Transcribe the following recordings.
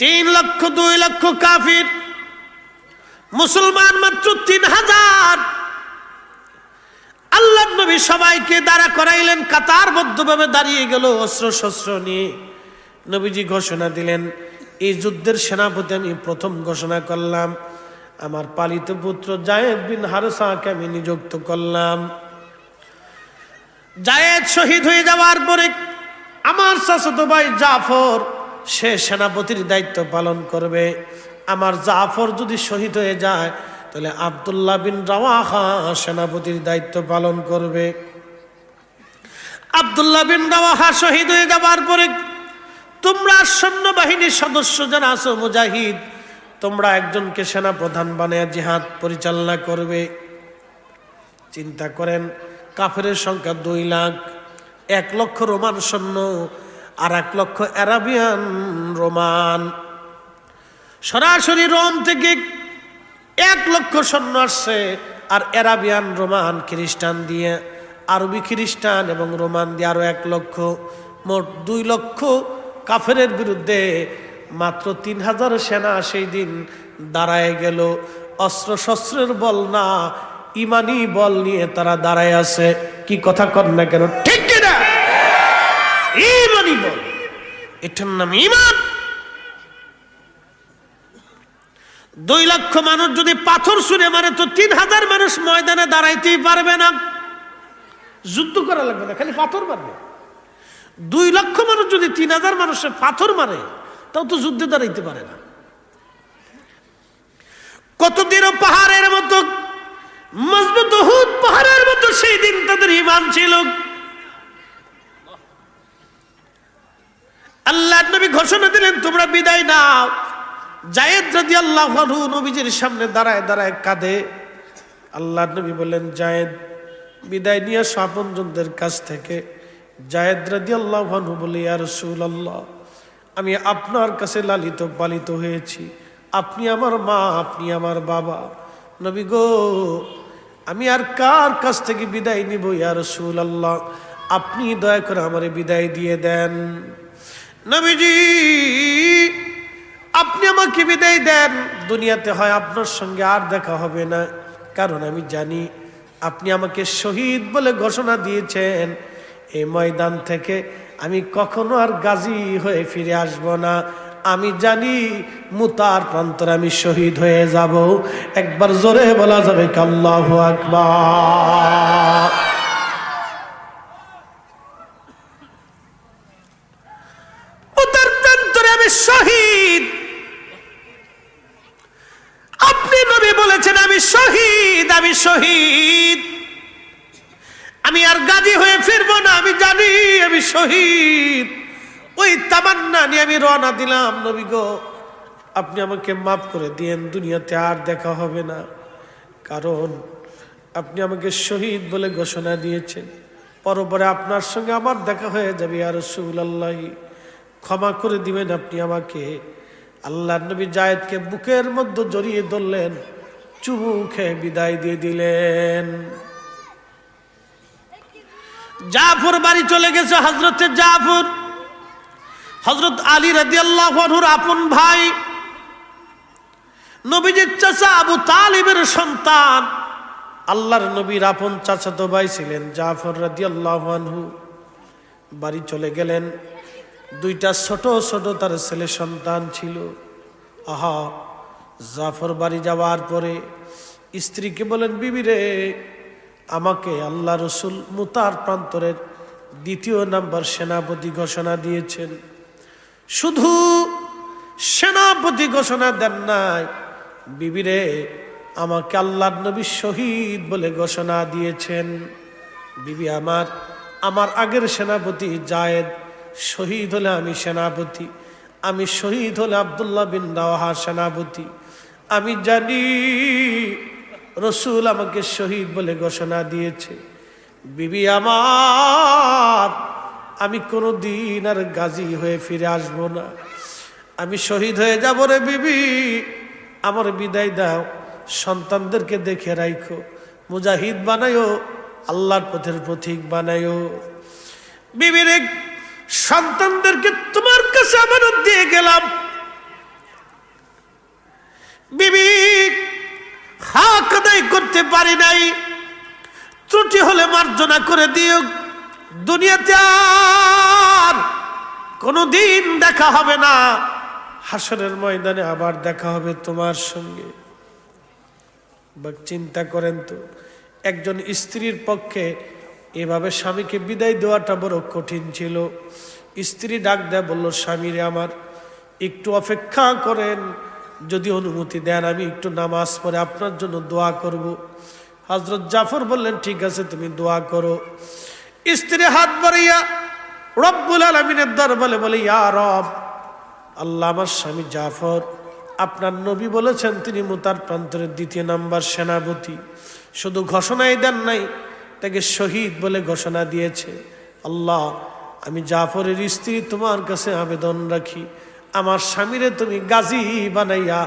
তিন লক্ষ, দুই লক্ষ কাফির। মুসলমান মাত্র তিন হাজার। আল্লাহ নবী সবাইকে দাঁড়া করাইলেন কাতারবদ্ধভাবে দাঁড়িয়ে গেল অস্ত্র শস্ত্র নিয়ে। নবীজি ঘোষণা দিলেন, এই যুদ্ধের সেনাপতি আমি প্রথম ঘোষণা করলাম। আমার পালিত পুত্র জায়েদ বিন হারসাকে আমি নিযুক্ত করলাম। জায়েদ শহীদ হয়ে যাওয়ার পরে আমার চাচাতো ভাই জাফর সে সেনাপতির দায়িত্ব পালন করবে। আমার জাফর যদি শহীদ হয়ে যায়, তাহলে আবদুল্লাহ বিন রাওয়াহা সেনাপতির দায়িত্ব পালন করবে। আবদুল্লাহ বিন রাওয়াহা শহীদ হয়ে যাওয়ার পরে তোমরা সৈন্যবাহিনীর সদস্য যারা আছো, মুজাহিদ, তোমরা একজনকে সেনা প্রধান বানিয়ে জিহাদ পরিচালনা করবে। চিন্তা করেন কাফের সংখ্যা দুই লাখ, এক লক্ষ রোমান সৈন্য আর এক লক্ষ অ্যারাবিয়ান রোমান। সরাসরি রোম থেকে এক লক্ষ সৈন্য আসছে আর অ্যারাবিয়ান, রোমান, খ্রিস্টান দিয়ে, আরবি খ্রিস্টান এবং রোমান দিয়ে আরও এক লক্ষ, মোট দুই লক্ষ কাফেরের বিরুদ্ধে মাত্র তিন হাজার সেনা সেই দিন দাঁড়ায় গেল। অস্ত্র শস্ত্রের বল না, ইমানি বল নিয়ে তারা দাঁড়ায় আছে। কি কথা কর না কেন ইমানি বল এটার নাম ইমান দুই লক্ষ মানুষ যদি পাথর ছুঁড়ে মারে, তো তিন হাজার মানুষ ময়দানে দাঁড়াইতেই পারবে না। যুদ্ধ করা লাগবে না, খালি পাথর মারবে। দুই লক্ষ মানুষ যদি তিন হাজার মানুষের পাথর মারে, তাও তো যুদ্ধে দাঁড়াইতে পারে না। কতদিনও পাহাড়ের মতো, মজবুত হুদ পাহাড়ের মতো সেই দিন তাদের ইমান ছিল। আল্লাহ নবী ঘোষণা দিলেন, তোমরা বিদায় নাও। জায়েদ রাজি আল্লাহ নবীজির সামনে দাঁড়ায় দাঁড়ায় কাঁদে। আল্লাহ নবী বললেন, জায়েদ, বিদায় নিয়ে স্বপনজনদের কাছ থেকে। জায়েদ রাজি আল্লাহ বলে আর রসুল আল্লাহ আমি আপনার কাছে লালিত, পালিত হয়েছি। আপনি আমার মা, আপনি আমার বাবা। নবী গো, আমি আর কার কাছ থেকে বিদায় নিব, ইয়া রসুল আল্লাহ আপনি দয়া করে আমারে বিদায় দিয়ে দেন। নবীজি, আপনি আমাকে বিদায় দেন। দুনিয়াতে হয় আপনার সঙ্গে আর দেখা হবে না, কারণ আমি জানি আপনি আমাকে শহীদ বলে ঘোষণা দিয়েছেন। এই ময়দান থেকে আমি কখনো আর গাজী হয়ে ফিরে আসব না। আমি জানি মুতার প্রান্তরে আমি শহীদ হয়ে যাব। একবার জোরে বলা যাবে কাল্লাহ আকবার মুতার প্রান্তরে আমি শহীদ আপনি নবী বলেছেন আমি শহীদ, আমি শহীদ। আমি আর গাজী হয়ে ফিরবো না, আমি জানি আমি শহীদ। ওই তামান্না নিয়ে আমি রওনা দিলাম, নবী গো, আপনি আমাকে মাফ করে দিয়েন, দুনিয়াতে আর দেখা হবে না। কারণ আপনি আমাকে শহীদ বলে ঘোষণা দিয়েছেন। পরপরে আপনার সঙ্গে আমার দেখা হয়ে যাবে আর রসুল্লাহ ক্ষমা করে দিবেন আপনি আমাকে। আল্লাহ নবী জায়েদকে বুকের মধ্যে জড়িয়ে ধরলেন। চুমু খেয়ে বিদায় দিয়ে দিলেন। জাফর বাড়ি চলে গেছে হজরতের জাফর। হজরত আলী রাজি আল্লাহর আপন ভাই। নবীজির চাচা আবু তালিবের সন্তান। আল্লাহর নবীর আপন চাচাতো ভাই ছিলেন জাফর রাজি আল্লাহু বাড়ি চলে গেলেন। দুইটা ছোট ছোট তার ছেলে সন্তান ছিল। আহা জাফর বাড়ি যাওয়ার পরে স্ত্রীকে বলেন, বিবি রে, আমাকে আল্লাহ রসুল মুতার প্রান্তরের দ্বিতীয় নাম্বার সেনাপতি ঘোষণা দিয়েছেন। শুধু সেনাপতি ঘোষণা দেন নাই বিবিরে আমাকে আল্লাহ নবী শহীদ বলে ঘোষণা দিয়েছেন। বিবি আমার আমার আগের সেনাপতি জায়েদ শহীদ হলে আমি সেনাপতি, আমি শহীদ হলে আবদুল্লাহ বিন সেনাপতি আমি জানি রসুল আমাকে শহীদ বলে ঘোষণা দিয়েছে। বিবি আমার, আমি কোনো দিন আর গাজী হয়ে ফিরে আসব না। আমি শহীদ হয়ে যাব রে বিবি, আমার বিদায় দাও। সন্তানদেরকে দেখে রাখো মুজাহিদ বানায়ো, আল্লাহর পথের পথিক বানায়ো। বিবির সন্তানদেরকে তোমার কাছে আমানত দিয়ে গেলাম। পারি নাই। ত্রুটি হলে মার্জনা করে দিও। দুনিয়াতে আর কোনোদিন দেখা হবে না। হাসরের ময়দানে আবার দেখা হবে তোমার সঙ্গে। বা চিন্তা করেন তো, একজন স্ত্রীর পক্ষে এভাবে স্বামীকে বিদায় দেওয়াটা বড় কঠিন ছিল। স্ত্রী ডাক দেয় বলল, স্বামীরে আমার, একটু অপেক্ষা করেন। যদি অনুমতি দেন, আমি একটু নামাজ পড়ে আপনার জন্য দোয়া করব। হজরত জাফর বললেন, ঠিক আছে, তুমি দোয়া করো। স্ত্রী হাত বাড়িয়া রব্বুল আলমিনের দরবারে বলে, ইয়া রব, আল্লাহ আমার স্বামী জাফর, আপনার নবী বলেছেন তিনি মুতার প্রান্তরের দ্বিতীয় নাম্বার সেনাপতি। শুধু ঘোষণাই দেন নাই, তাকে শহীদ বলে ঘোষণা দিয়েছে। আল্লাহ, আমি জাফরের স্ত্রী তোমার কাছে আবেদন রাখি। আমার স্বামীরে তুমি গাজী বানাইয়া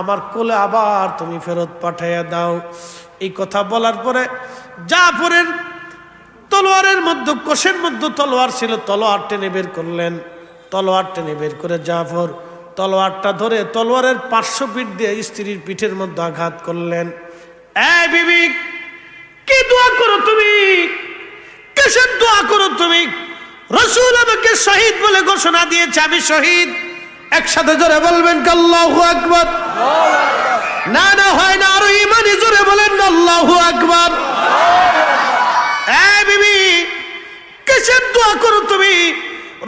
আমার কোলে আবার তুমি ফেরত পাঠাইয়া দাও। এই কথা বলার পরে জাফরের তলোয়ারের মধ্যে, কোষের মধ্যে তলোয়ার ছিল, তলোয়ার টেনে বের করলেন। তলোয়ার টেনে বের করে জাফর তলোয়ারটা ধরে তলোয়ারের পার্শ্ব পিঠ দিয়ে স্ত্রীর পিঠের মধ্যে আঘাত করলেন। কি দোয়া করো তুমি? কিসের দোয়া করো তুমি? রসুল আমাকে শহীদ বলে ঘোষণা দিয়েছে, আমি শহীদ। একসাথে জোরে বলবেন আল্লাহু আকবার? না না, হয় না, আরও ইমানি জোরে বলেন আল্লাহু আকবার। বিবি, কিসের দোয়া করো তুমি?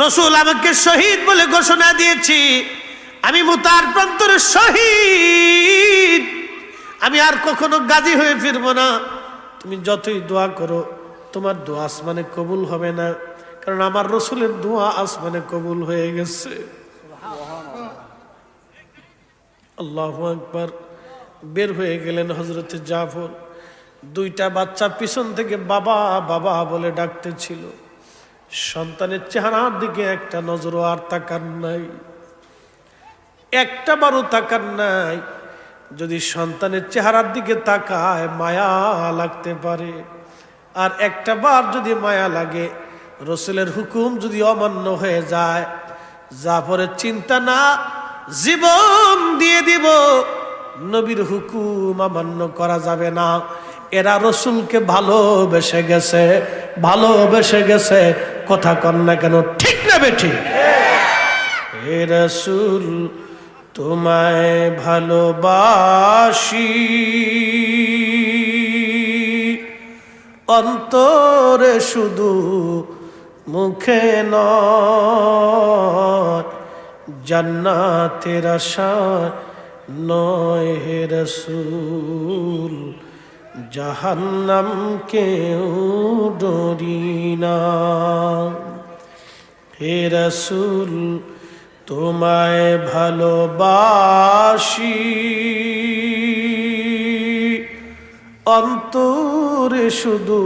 রসুল আমাকে শহীদ বলে ঘোষণা দিয়েছি। আমি মুতার প্রান্তরে শহীদ। আমি আর কখনো গাজী হয়ে ফিরবো না। তুমি যতই দোয়া করো, তোমার দোয়া আসমানে কবুল হবে না। কারণ আমার রসুলের দোয়া আসমানে কবুল হয়ে গেছে। আল্লাহ আকবার, বের হয়ে গেলেন হজরতে জাফর। দুইটা বাচ্চা পিছন থেকে বাবা বাবা বলে ডাকতেছিল। সন্তানের চেহারার দিকে একটা নজরও আর তাকার নাই। একটা বারও তাকার নাই। যদি সন্তানের চেহারার দিকে তাকায়, মায়া লাগতে পারে। আর একটা বার যদি মায়া লাগে, রসুলের হুকুম যদি অমান্য হয়ে যায়, জাফরের চিন্তা না জীবন দিয়ে দিব। নবীর হুকুম অমান্য করা যাবে না। এরা রসুলকে ভালোবেসে গেছে ভালোবেসে গেছে। কথা কন না কেন, ঠিক না বেঠি? হে রসুল, তোমায় ভালোবাসি। অন্তরে শুধু মুখে নয়। জান্নাতের আশা নয় হে রসুল জাহান্নাম কেউ ডরি না। হে রসুল, তোমায় ভালোবাসি। অন্তরে শুধু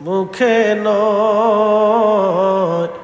মুখে নয়